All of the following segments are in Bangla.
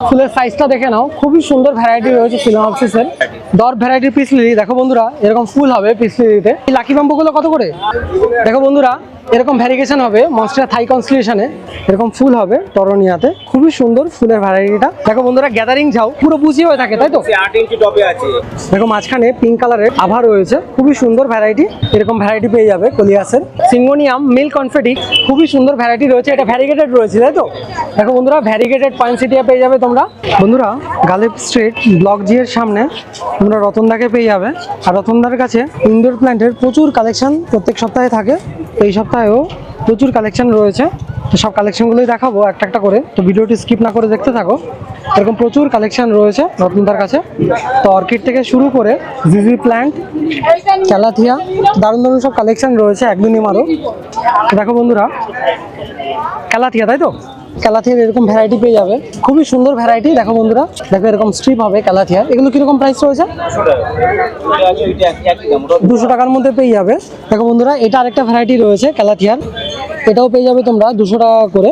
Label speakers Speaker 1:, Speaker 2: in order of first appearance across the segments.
Speaker 1: ফুলের সাইজটা দেখে নাও। খুবই সুন্দর ভ্যারাইটি রয়েছে ফিলোহাপসিসের দর ভ্যারাইটির পিস লিলি দেখো বন্ধুরা, এরকম ফুল হবে পিস লিলিতে লাকি বাম্বুগুলো কত করে? দেখো বন্ধুরা এরকম ভ্যারিগেশন হবে মনস্টার থাই কনস্টিলেশনে এরকম ফুল হবে টরনিয়াতে খুবই সুন্দর ফুলের ভ্যারাইটিটা দেখো বন্ধুরা গ্যাদারিং যাও পুরো বুঝিয়ে হয়ে থাকে তাই তো?
Speaker 2: আট ইঞ্চি টবে আছে।
Speaker 1: দেখো মাঝখানে পিঙ্ক কালারের আভা রয়েছে। খুবই সুন্দর ভ্যারাইটি এরকম ভ্যারাইটি পেয়ে যাবে কলিয়াসের। সিঙ্গোনিয়াম মিল কনফেটিক খুবই সুন্দর ভ্যারাইটি রয়েছে। এটা ভ্যারিগেটেড রয়েছে তাই তো? দেখো বন্ধুরা ভ্যারিগেটেড পয়েন্টসিটিয়া পেয়ে যাবে তোমরা। বন্ধুরা গালিব স্ট্রিট ব্লক জি এর সামনে তোমরা রতনদাকে পেয়ে যাবে। আর রতনদার কাছে ইনডোর প্ল্যান্টের প্রচুর কালেকশন প্রত্যেক সপ্তাহে থাকে। এই এই সপ্তাহেও প্রচুর কালেকশন রয়েছে। তো সব কালেকশনগুলোই দেখাবো একটা একটা করে। তো ভিডিওটি স্কিপ না করে দেখতে থাকো। এরকম প্রচুর কালেকশন রয়েছে রত্নদার কাছে। তো অর্কিড থেকে শুরু করে জিজি প্ল্যান্ট ক্যালাথিয়া দারুণ দারুণ সব কালেকশন রয়েছে একদিনই মারো। দেখো বন্ধুরা ক্যালাথিয়া তাই তো? ক্যালাথিয়ার এরকম ভ্যারাইটি পেয়ে যাবে। খুবই সুন্দর ভ্যারাইটি দেখো বন্ধুরা, দেখো এরকম স্ট্রিপ হবে ক্যালাথিয়া এগুলো কীরকম প্রাইস রয়েছে? দুশো টাকার মধ্যে পেয়ে যাবে। দেখো বন্ধুরা, এটা আরেকটা ভ্যারাইটি রয়েছে ক্যালাথিয়ার এটাও পেয়ে যাবে তোমরা দুশো টাকা করে।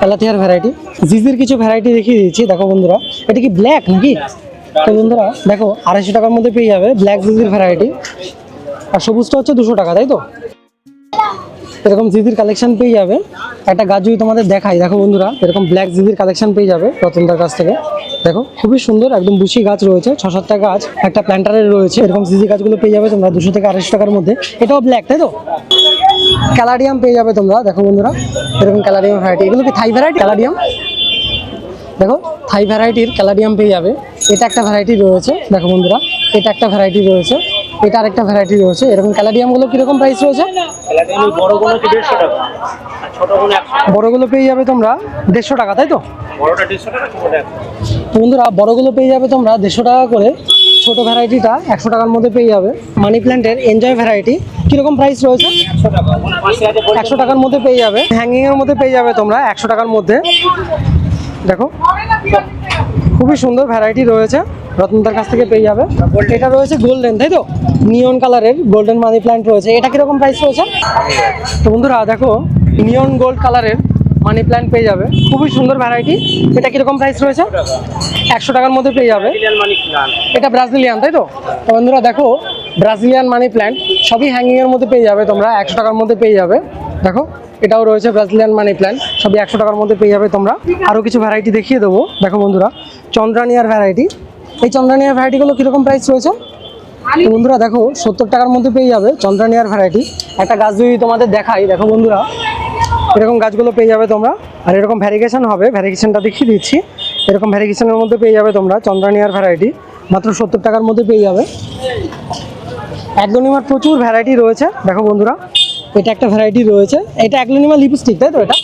Speaker 1: ক্যালাথিয়ার ভ্যারাইটি জিজির কিছু ভ্যারাইটি দেখিয়ে দিচ্ছি, দেখো বন্ধুরা। এটা কি ব্ল্যাক নাকি? তো বন্ধুরা, দেখো, আড়াইশো টাকার মধ্যে পেয়ে যাবে ব্ল্যাক জিজির ভ্যারাইটি আর সবুজটা হচ্ছে দুশো টাকা, তাই তো? এরকম জিজির কালেকশন পেয়ে যাবে। একটা গাছ যদি তোমাদের দেখাই, দেখো বন্ধুরা, এরকম ব্ল্যাক জিজির কালেকশন পেয়ে যাবে রতনদার কাছ থেকে। দেখো, খুবই সুন্দর, একদম বুশি গাছ রয়েছে ছ সাতটা গাছ, একটা প্ল্যান্টারের রয়েছে, এরকম জিজি গাছগুলো পেয়ে যাবে তোমরা দুশো থেকে আড়াইশো টাকার মধ্যে। এটাও ব্ল্যাক তাই তো? ক্যালাডিয়াম পেয়ে যাবে তোমরা, দেখো বন্ধুরা, এরকম ক্যালাডিয়াম ভ্যারাইটি এগুলো কি থাই ভ্যারাইটি ক্যালাডিয়াম দেখো থাই ভ্যারাইটির ক্যালাডিয়াম পেয়ে যাবে। এটা একটা ভ্যারাইটি রয়েছে, দেখো বন্ধুরা, এটা একটা ভ্যারাইটি রয়েছে। এটা আরেকটা ভ্যারাইটি রয়েছে। এরকম ক্যালাডিয়ামগুলো কীরকম প্রাইস রয়েছে? বড়গুলো পেয়ে যাবে তোমরা দেড়শো টাকা তাই তো? বন্ধুরা বড়গুলো পেয়ে যাবে তোমরা দেড়শো টাকা করে। ছোট ভ্যারাইটিটা একশো টাকার মধ্যে পেয়ে যাবে। মানি প্ল্যান্টের এনজয় ভ্যারাইটি কীরকম প্রাইস রয়েছে?
Speaker 2: একশো
Speaker 1: টাকার মধ্যে পেয়ে যাবে। হ্যাঙ্গিংয়ের মধ্যে পেয়ে যাবে তোমরা একশো টাকার মধ্যে। দেখো খুবই সুন্দর ভ্যারাইটি রয়েছে। রত্নদার কাছ থেকে পেয়ে যাবে। এটা রয়েছে গোল্ডেন তাই তো? নিয়ন কালারের গোল্ডেন মানি প্ল্যান্ট রয়েছে। এটা কীরকম প্রাইস রয়েছে? তো বন্ধুরা, দেখো নিয়ন গোল্ড কালারের মানি প্ল্যান্ট পেয়ে যাবে। খুবই সুন্দর ভ্যারাইটি এটা কীরকম প্রাইস রয়েছে? একশো টাকার মধ্যে পেয়ে যাবে। এটা ব্রাজিলিয়ান তাই তো? বন্ধুরা, দেখো ব্রাজিলিয়ান মানি প্ল্যান্ট সবই হ্যাঙ্গিংয়ের মধ্যে পেয়ে যাবে তোমরা। একশো টাকার মধ্যে পেয়ে যাবে। দেখো, এটাও রয়েছে ব্রাজিলিয়ান মানি প্ল্যান্ট সবই একশো টাকার মধ্যে পেয়ে যাবে তোমরা। আরও কিছু ভ্যারাইটি দেখিয়ে দেবো। দেখো বন্ধুরা, চন্দ্রানিয়ার ভ্যারাইটি এই চন্দ্রানিয়ার ভ্যারাইটিগুলো কীরকম প্রাইস রয়েছে? বন্ধুরা দেখো, সত্তর টাকার মধ্যে পেয়ে যাবে চন্দ্রানিয়ার ভ্যারাইটি একটা গাছ যদি তোমাদের দেখাই, দেখো বন্ধুরা, এরকম গাছগুলো পেয়ে যাবে তোমরা। আর এরকম ভ্যারিগেশন হবে ভ্যারিগেশনটা দেখিয়ে দিচ্ছি। এরকম ভ্যারিগেশনের মধ্যে পেয়ে যাবে তোমরা চন্দ্রানিয়ার ভ্যারাইটি মাত্র সত্তর টাকার মধ্যে পেয়ে যাবে। অ্যাগ্লোনিমার প্রচুর ভ্যারাইটি রয়েছে, দেখো বন্ধুরা। এটা একটা ভ্যারাইটি রয়েছে। এটা অ্যাগ্লোনিমা লিপস্টিক তাই তো এটা?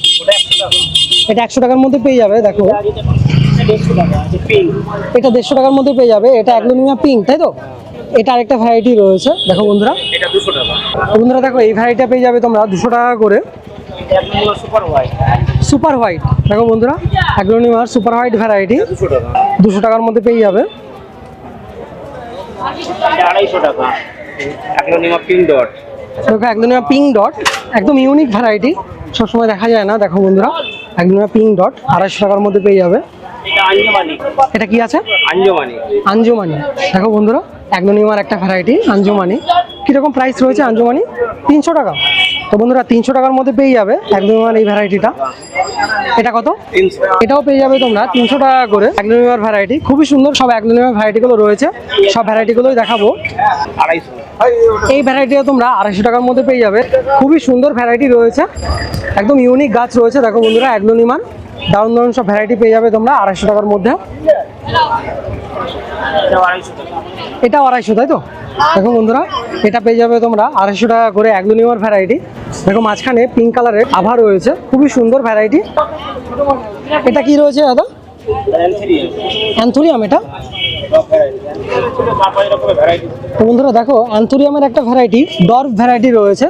Speaker 1: এটা একশো টাকার মধ্যে পেয়ে যাবে, দেখো।
Speaker 2: এটা দেড়শো
Speaker 1: টাকার মধ্যে পেয়ে যাবে। এটা অ্যাগ্লোনিমা পিঙ্ক তাই তো? এটা আরেকটা ভ্যারাইটি রয়েছে। দেখো বন্ধুরা।
Speaker 2: এটা দুশো টাকা।
Speaker 1: বন্ধুরা দেখো এই ভ্যারাইটিটা পেয়ে যাবে তোমরা দুশো টাকা করে।
Speaker 2: সুপার হোয়াইট
Speaker 1: সুপার হোয়াইট দেখো বন্ধুরা অ্যাগ্লোনিমার সুপার হোয়াইট ভ্যারাইটি
Speaker 2: দুশো
Speaker 1: টাকার মধ্যে পেয়ে যাবে।
Speaker 2: এটা আড়াইশো টাকা। অ্যাগ্লোনিমা পিঙ্ক ডট
Speaker 1: দেখো একদমই পিঙ্ক ডট একদম ইউনিক ভ্যারাইটি সবসময় দেখা যায় না দেখো বন্ধুরা। একদমই পিঙ্ক ডট আড়াইশো টাকার মধ্যে পেয়ে যাবে।
Speaker 2: এটা
Speaker 1: কি আছে?
Speaker 2: আঞ্জমানি।
Speaker 1: আঞ্জুমানি। দেখো বন্ধুরা একদমইমার একটা ভ্যারাইটি আঞ্জুমানি। কীরকম প্রাইস রয়েছে আঞ্জুমানি? তিনশো টাকা। তো বন্ধুরা তিনশো টাকার মধ্যে পেয়ে যাবে একদমইমার এই ভ্যারাইটিটা এটা কত? এটাও পেয়ে যাবে তোমরা তিনশো টাকা করে একদমইমার ভ্যারাইটি খুবই সুন্দর সব একদমইমার ভ্যারাইটিগুলো রয়েছে। সব ভ্যারাইটিগুলোই দেখাবো।
Speaker 2: আড়াইশো।
Speaker 1: এই ভ্যারাইটিও তোমরা আড়াইশো টাকার মধ্যে পেয়ে যাবে। খুবই সুন্দর ভ্যারাইটি রয়েছে। একদম ইউনিক গাছ রয়েছে দেখো বন্ধুরা অ্যাগ্লোনিমার দারুণ দারুণ সব ভ্যারাইটি পেয়ে যাবে তোমরা, আড়াইশো টাকার মধ্যে।
Speaker 2: এটা আড়াইশো,
Speaker 1: তাই তো? দেখো বন্ধুরা, এটা পেয়ে যাবে তোমরা আড়াইশো টাকা করে অ্যাগ্লোনিমার ভ্যারাইটি দেখো মাঝখানে পিঙ্ক কালারের আভা রয়েছে, খুবই সুন্দর ভ্যারাইটি এটা কি রয়েছে দাদা? অ্যান্থুরিয়াম এটা। বন্ধুরা, দেখো অ্যান্থুরিয়ামের একটা ভ্যারাইটি ডর্ফ ভ্যারাইটি রয়েছে।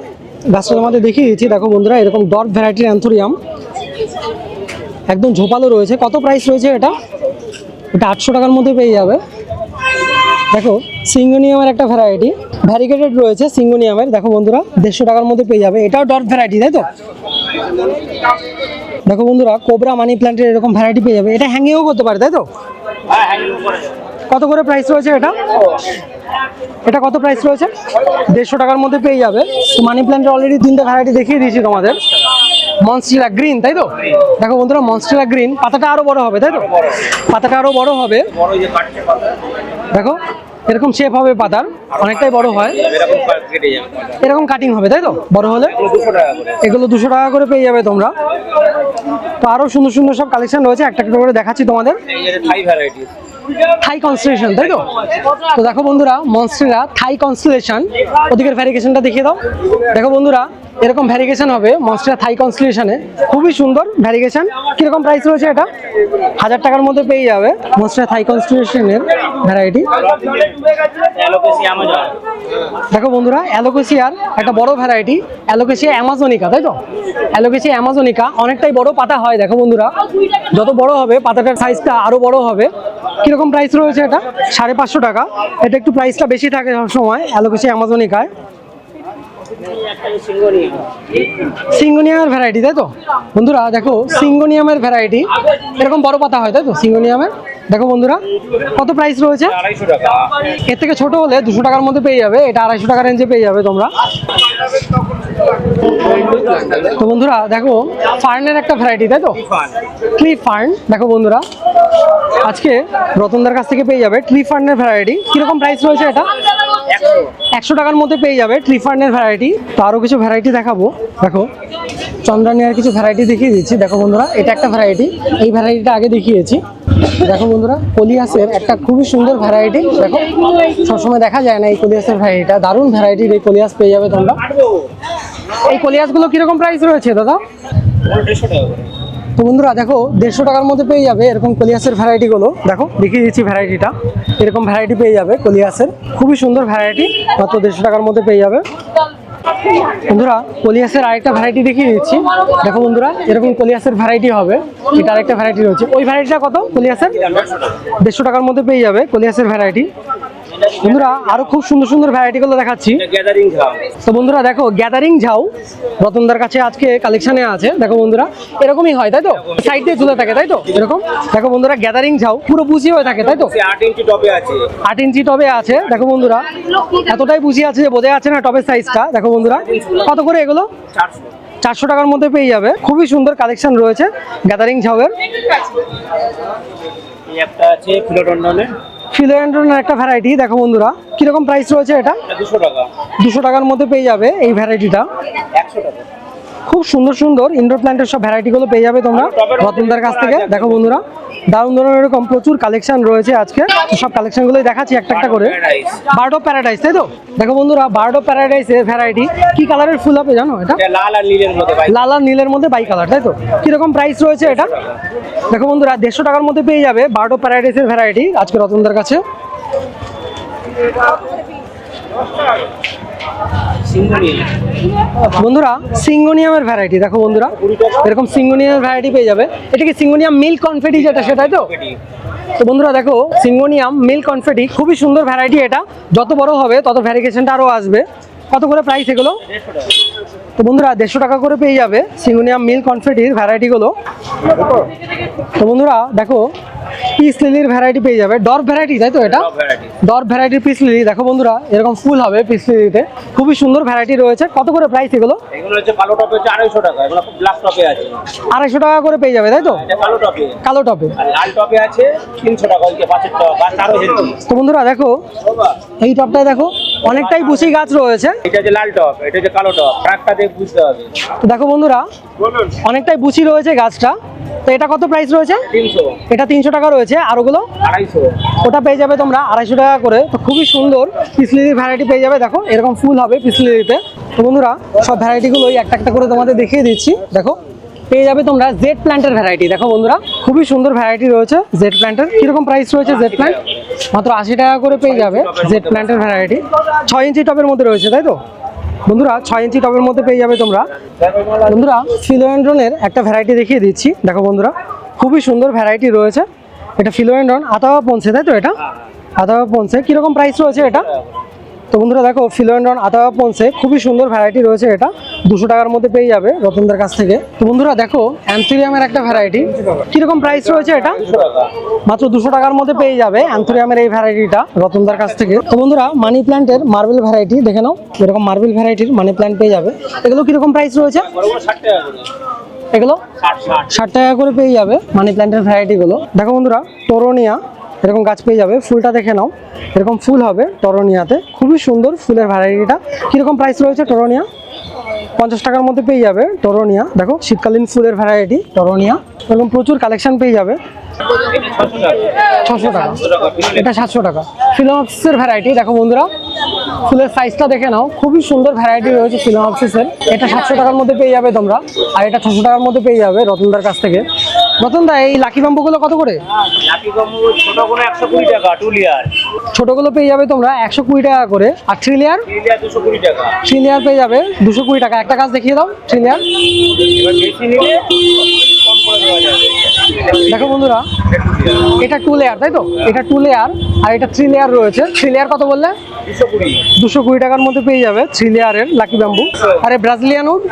Speaker 1: গাছটা তোমাদের দেখিয়ে দিচ্ছি, দেখো বন্ধুরা, এরকম ডর্ফ ভ্যারাইটির অ্যান্থুরিয়াম একদম ঝোপালো রয়েছে। কত প্রাইস রয়েছে এটা? এটা আটশো টাকার মধ্যে পেয়ে যাবে। দেখো সিঙ্গোনিয়ামের একটা ভ্যারাইটি ভ্যারিগেটেড রয়েছে সিঙ্গোনিয়ামের। দেখো বন্ধুরা দেড়শো টাকার মধ্যে পেয়ে যাবে। এটাও ডট ভ্যারাইটি তাই তো? দেখো বন্ধুরা কোবরা মানি প্ল্যান্টের এরকম ভ্যারাইটি পেয়ে যাবে। এটা হ্যাঙ্গিংও করতে পারে তাই তো?
Speaker 2: হ্যাঁ
Speaker 1: কত করে প্রাইস রয়েছে এটা? এটা কত প্রাইস রয়েছে? দেড়শো টাকার মধ্যে পেয়ে যাবে। মানি প্ল্যান্টের অলরেডি তিনটে ভ্যারাইটি দেখিয়ে দিয়েছি তোমাদের। মনস্টিলা গ্রিন, তাই তো? দেখো বন্ধুরা, মনস্টিলা গ্রিন, পাতাটা আরও বড় হবে, তাই তো? পাতাটা আরও বড় হবে। দেখো, এরকম শেপ হবে পাতার, অনেকটাই বড় হয়।
Speaker 2: এরকম কেটে
Speaker 1: হবে, তাই তো? বড় হলে? এগুলো দুশো টাকা করে পেয়ে যাবে তোমরা। তো আরও সুন্দর সুন্দর সব কালেকশন রয়েছে, একটা একটা করে দেখাচ্ছি তোমাদের।
Speaker 2: থাই
Speaker 1: কনস্টেলেশন তাই তো? তো দেখো বন্ধুরা মনস্টেরা থাই কনস্টেলেশন ওদিকের ভ্যারিগেশনটা দেখিয়ে দাও। দেখো বন্ধুরা এরকম ভ্যারিগেশন হবে মনস্টেরা থাই কনস্টেলেশনে খুবই সুন্দর ভ্যারিগেশন কীরকম প্রাইস রয়েছে এটা? হাজার টাকার মধ্যে পেয়ে যাবে মনস্টেরা থাই কনস্টেলেশনের ভ্যারাইটি দেখো বন্ধুরা অ্যালোকেসিয়ার একটা বড় ভ্যারাইটি অ্যালোকেসিয়া অ্যামাজনিকা তাই তো? অ্যালোকেসিয়া অ্যামাজনিকা অনেকটাই বড় পাতা হয়, দেখো বন্ধুরা। যত বড় হবে, পাতাটার সাইজটা আরও বড় হবে। কীরকম প্রাইস রয়েছে এটা? সাড়ে পাঁচশো টাকা। এটা একটু প্রাইসটা বেশি থাকে সবসময় অ্যালোকেসিয়া অ্যামাজনিকায় সিঙ্গোনিয়ামের ভ্যারাইটি তাই তো? বন্ধুরা, দেখো, সিঙ্গোনিয়ামের ভ্যারাইটি এরকম বড় পাতা হয়, তাই তো, সিঙ্গোনিয়ামের? দেখো, বন্ধুরা, কত প্রাইস রয়েছে? এর থেকে ছোট হলে দুশো টাকার মধ্যে পেয়ে যাবে, এটা আড়াইশো টাকা রেঞ্জে পেয়ে যাবে তোমরা। তো বন্ধুরা, দেখো, ফার্নের একটা ভ্যারাইটি তাই তো? ট্রি ফার্ন দেখো, বন্ধুরা, আজকে রতনদার কাছ থেকে পেয়ে যাবে ট্রি ফার্নের ভ্যারাইটি কীরকম প্রাইস রয়েছে এটা?
Speaker 2: একশো।
Speaker 1: টাকার মধ্যে পেয়ে যাবে ট্রি ফার্নের ভ্যারাইটি তো আরও কিছু ভ্যারাইটি দেখাবো। দেখো চন্দ্রানিয়ার কিছু ভ্যারাইটি দেখিয়ে দিচ্ছি। দেখো বন্ধুরা এটা একটা ভ্যারাইটি এই ভ্যারাইটিটা আগে দেখিয়েছি। দেখো বন্ধুরা কলিয়াসের একটা খুবই সুন্দর ভ্যারাইটি দেখো সবসময় দেখা যায় না এই কলিয়াসের ভ্যারাইটিটা দারুণ ভ্যারাইটির এই কলিয়াস পেয়ে যাবে তোমরা। এই কলিয়াসগুলো কীরকম প্রাইস রয়েছে দাদা?
Speaker 2: দেড়শো টাকা করে।
Speaker 1: তো বন্ধুরা, দেখো, দেড়শো টাকার মধ্যে পেয়ে যাবে এরকম কলিয়াসের ভ্যারাইটিগুলো দেখো, দেখিয়ে দিচ্ছি ভ্যারাইটিটা এরকম ভ্যারাইটি পেয়ে যাবে কলিয়াসের। খুবই সুন্দর ভ্যারাইটি মাত্র দেড়শো টাকার মধ্যে পেয়ে যাবে। বন্ধুরা, কলিয়াসের আরেকটা ভ্যারাইটি দেখিয়ে দিচ্ছি। দেখো বন্ধুরা, এরকম কলিয়াসের ভ্যারাইটি হবে। এটা আরেকটা ভ্যারাইটি রয়েছে। ওই ভ্যারাইটিটা কত? কলিয়াসের?
Speaker 2: দেড়শো
Speaker 1: টাকার মধ্যে পেয়ে যাবে কলিয়াসের ভ্যারাইটি বন্ধুরা আরও খুব সুন্দর সুন্দর
Speaker 2: ভ্যারাইটি গুলো দেখাচ্ছি।
Speaker 1: তো বন্ধুরা দেখো গ্যাদারিং ঝাউ রতনদার কাছে আজকে কালেকশনে আছে। দেখো বন্ধুরা এরকমই হয় তাই তো? সাইড দিয়ে ঝুলে থাকে তাই তো? এরকম? দেখো বন্ধুরা গ্যাদারিং ঝাউ পুরো বুঝি হয়ে থাকে তাই তো?
Speaker 2: আট ইঞ্চি টবে আছে।
Speaker 1: আট ইঞ্চি টবে আছে দেখো বন্ধুরা। এতটাই বুঝি আছে যে বোঝা যাচ্ছে না টবের সাইজটা দেখো বন্ধুরা। কত করে এগুলো?
Speaker 2: চারশো।
Speaker 1: টাকার মধ্যে পেয়ে যাবে। খুবই সুন্দর কালেকশন রয়েছে গ্যাদারিং ঝাউয়ের।
Speaker 2: একটা আছে
Speaker 1: ফিলোয়েন্ড্রনের একটা ভ্যারাইটি দেখো বন্ধুরা। কীরকম প্রাইস রয়েছে এটা?
Speaker 2: এটা দুশো টাকা।
Speaker 1: দুশো টাকার মধ্যে পেয়ে যাবে এই ভ্যারাইটিটা
Speaker 2: একশো টাকা।
Speaker 1: খুব সুন্দর সুন্দর ইনডোর প্ল্যান্টের সব ভ্যারাইটিগুলো পেয়ে যাবে তোমরা রতনদার কাছ থেকে। দেখো বন্ধুরা দারুণ দারুণ এরকম প্রচুর কালেকশন রয়েছে আজকে। সব কালেকশনগুলোই দেখাচ্ছি একটা একটা করে। বার্ড অফ প্যারাডাইস তাই তো? দেখো বন্ধুরা বার্ড অফ প্যারাডাইসের ভ্যারাইটি কি কালারের ফুল হবে জানো এটা?
Speaker 2: লাল আর নীলের মধ্যে
Speaker 1: লাল আর নীলের মধ্যে বাই কালার তাই তো? কীরকম প্রাইস রয়েছে এটা? দেখো বন্ধুরা দেড়শো টাকার মধ্যে পেয়ে যাবে বার্ড অফ প্যারাডাইসের ভ্যারাইটি আজকে রতনদার কাছে। বন্ধুরা, সিঙ্গোনিয়ামের ভ্যারাইটি দেখো বন্ধুরা, এরকম সিঙ্গোনিয়ামের ভ্যারাইটি পেয়ে যাবে। এটা কি সিঙ্গোনিয়াম মিল্ক কনফেটি যেটা সেটাই তো? তো বন্ধুরা, দেখো, সিঙ্গোনিয়াম মিল্ক কনফেটি, খুবই সুন্দর ভ্যারাইটি এটা। যত বড় হবে, তত ভ্যারিকেশনটা আরও আসবে। কত করে প্রাইস এগুলো? তো বন্ধুরা, দেড়শো টাকা করে পেয়ে যাবে সিঙ্গোনিয়াম মিল্ক কনফেটির ভ্যারাইটিগুলো তো বন্ধুরা, দেখো পিস লিলির ভ্যারাইটি পেয়ে যাবে। ডর ভ্যারাইটি তাই তো এটা? ডর ভ্যারাইটির পিস লিলি দেখো বন্ধুরা এরকম ফুল হবে পিস লিলিতে। খুবই সুন্দর ভ্যারাইটি রয়েছে। কত করে প্রাইস এগুলো?
Speaker 2: এগুলো হচ্ছে কালো টপে হচ্ছে আড়াইশো টাকা এগুলো ব্ল্যাক টপে আছে।
Speaker 1: আড়াইশো টাকা করে পেয়ে যাবে তাই তো?
Speaker 2: কালো টপে
Speaker 1: কালো টপে
Speaker 2: লাল টপে আছে তিনশো টাকা ওই যে পাঁচের টপ আর
Speaker 1: তো বন্ধুরা দেখো এই টপটায় দেখো অনেকটাই বুসি গাছ রয়েছে।
Speaker 2: এটা হচ্ছে লাল টপ এটা হচ্ছে কালো টপ ট্রাকটা দেখে বুঝতে হবে।
Speaker 1: তো দেখো বন্ধুরা অনেকটাই বুচি রয়েছে গাছটা। তো এটা কত প্রাইস রয়েছে?
Speaker 2: তিনশো।
Speaker 1: এটা তিনশো টাকা রয়েছে আর ওগুলো
Speaker 2: আড়াইশো।
Speaker 1: ওটা পেয়ে যাবে তোমরা আড়াইশো টাকা করে। তো খুবই সুন্দর পিসলিরির ভ্যারাইটি পেয়ে যাবে। দেখো এরকম ফুল হবে পিসলিরিতে তো বন্ধুরা সব ভ্যারাইটিগুলোই একটা একটা করে তোমাদের দেখিয়ে দিচ্ছি। দেখো পেয়ে যাবে তোমরা জেড প্ল্যান্টের ভ্যারাইটি দেখো বন্ধুরা খুবই সুন্দর ভ্যারাইটি রয়েছে জেড প্ল্যান্টের কীরকম প্রাইস রয়েছে জেড প্ল্যান্ট মাত্র আশি টাকা করে পেয়ে যাবে জেড প্ল্যান্টের ভ্যারাইটি ছয় ইঞ্চি টবের মধ্যে রয়েছে তাই তো? বন্ধুরা ছয় ইঞ্চি টবের মধ্যে পেয়ে যাবে তোমরা। বন্ধুরা ফিলোয়েন্ড্রনের একটা ভ্যারাইটি দেখিয়ে দিচ্ছি। দেখো বন্ধুরা খুবই সুন্দর ভ্যারাইটি রয়েছে। এটা ফিলোয়েন্ড্রন আতাওয়া পৌঁছে তাই তো এটা? আতাওয়া পৌঁছে। কীরকম প্রাইস রয়েছে এটা? তো বন্ধুরা দেখো ফিলোয়েন্ডন আতাওয়া পন্সে খুবই সুন্দর ভ্যারাইটি রয়েছে এটা। দুশো টাকার মধ্যে পেয়ে যাবে রতনদের কাছ থেকে। তো বন্ধুরা দেখো অ্যান্থুরিয়ামের একটা ভ্যারাইটি কীরকম প্রাইস রয়েছে এটা? মাত্র দুশো টাকার মধ্যে পেয়ে যাবে অ্যান্থুরিয়ামের এই ভ্যারাইটিটা রতনদার কাছ থেকে। তো বন্ধুরা মানি প্ল্যান্টের মার্বেল ভ্যারাইটি দেখে নাও। এরকম মার্বেল ভ্যারাইটির মানি প্ল্যান্ট পেয়ে যাবে। এগুলো কীরকম প্রাইস রয়েছে? এগুলো? ষাট টাকা করে পেয়ে যাবে মানি প্ল্যান্টের ভ্যারাইটিগুলো দেখো বন্ধুরা টোরোনিয়া এরকম গাছ পেয়ে যাবে ফুলটা দেখে নাও। এরকম ফুল হবে টরোনিয়াতে খুবই সুন্দর ফুলের ভ্যারাইটিটা কীরকম প্রাইস রয়েছে টরোনিয়া পঞ্চাশ টাকার মধ্যে পেয়ে যাবে টরোনিয়া দেখো শীতকালীন ফুলের ভ্যারাইটি টরোনিয়া এরকম প্রচুর কালেকশন পেয়ে যাবে। ছশো টাকা। এটা সাতশো টাকা। ফিলোমপসিসের ভ্যারাইটি দেখো বন্ধুরা ফুলের সাইজটা দেখে নাও। খুবই সুন্দর ভ্যারাইটি রয়েছে ফিলোমপসিসের এটা সাতশো টাকার মধ্যে পেয়ে যাবে তোমরা আর এটা ছশো টাকার মধ্যে পেয়ে যাবে রতনদার কাছ থেকে। রতনদা এই লাকি বাম্বুগুলো কত করে? ছোটোগুলো পেয়ে যাবে তোমরা একশো কুড়ি টাকা করে। আর three layer
Speaker 2: three layer
Speaker 1: three পেয়ে যাবে দুশো কুড়ি টাকা। একটা গাছ দেখিয়ে দাও থ্রি লেয়ার দেখো বন্ধুরা, এটা টু লেয়ার তাই তো? এটা টু লেয়ার আর এটা থ্রি লেয়ার রয়েছে। থ্রি লেয়ার কত বললে?
Speaker 2: দুশো কুড়ি
Speaker 1: টাকার মধ্যে পেয়ে যাবে থ্রি লেয়ারের লাকি ব্যাম্বু আরে ব্রাজিলিয়ান উড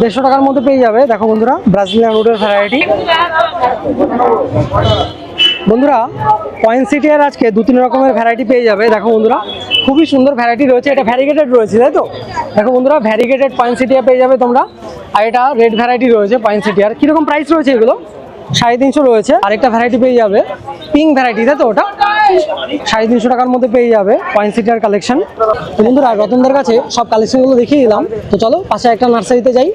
Speaker 1: দেড়শো টাকার মধ্যে পেয়ে যাবে। দেখো বন্ধুরা ব্রাজিলিয়ান উডের ভ্যারাইটি বন্ধুরা পয়েন্ট সিটির আজকে দু তিন রকমের ভ্যারাইটি পেয়ে যাবে। দেখো বন্ধুরা, খুবই সুন্দর ভ্যারাইটি রয়েছে। এটা ভ্যারিগেটেড রয়েছে, তাই তো? দেখো বন্ধুরা ভ্যারিগেটেড পয়েন্ট সিটিয়া পেয়ে যাবে তোমরা। আর এটা রেড ভ্যারাইটি রয়েছে পয়েন্ট সিটিয়ার কীরকম প্রাইস রয়েছে এগুলো? সাড়ে তিনশো রয়েছে। আরেকটা ভ্যারাইটি পেয়ে যাবে। পিঙ্ক ভ্যারাইটি তাই তো ওটা? সাড়ে তিনশো টাকার মধ্যে পেয়ে যাবে পয়েন্ট সিটিয়ার কালেকশন বন্ধুরা রতনদের কাছে সব কালেকশনগুলো দেখিয়ে দিলাম। তো চলো, পাশে একটা নার্সারিতে যাই।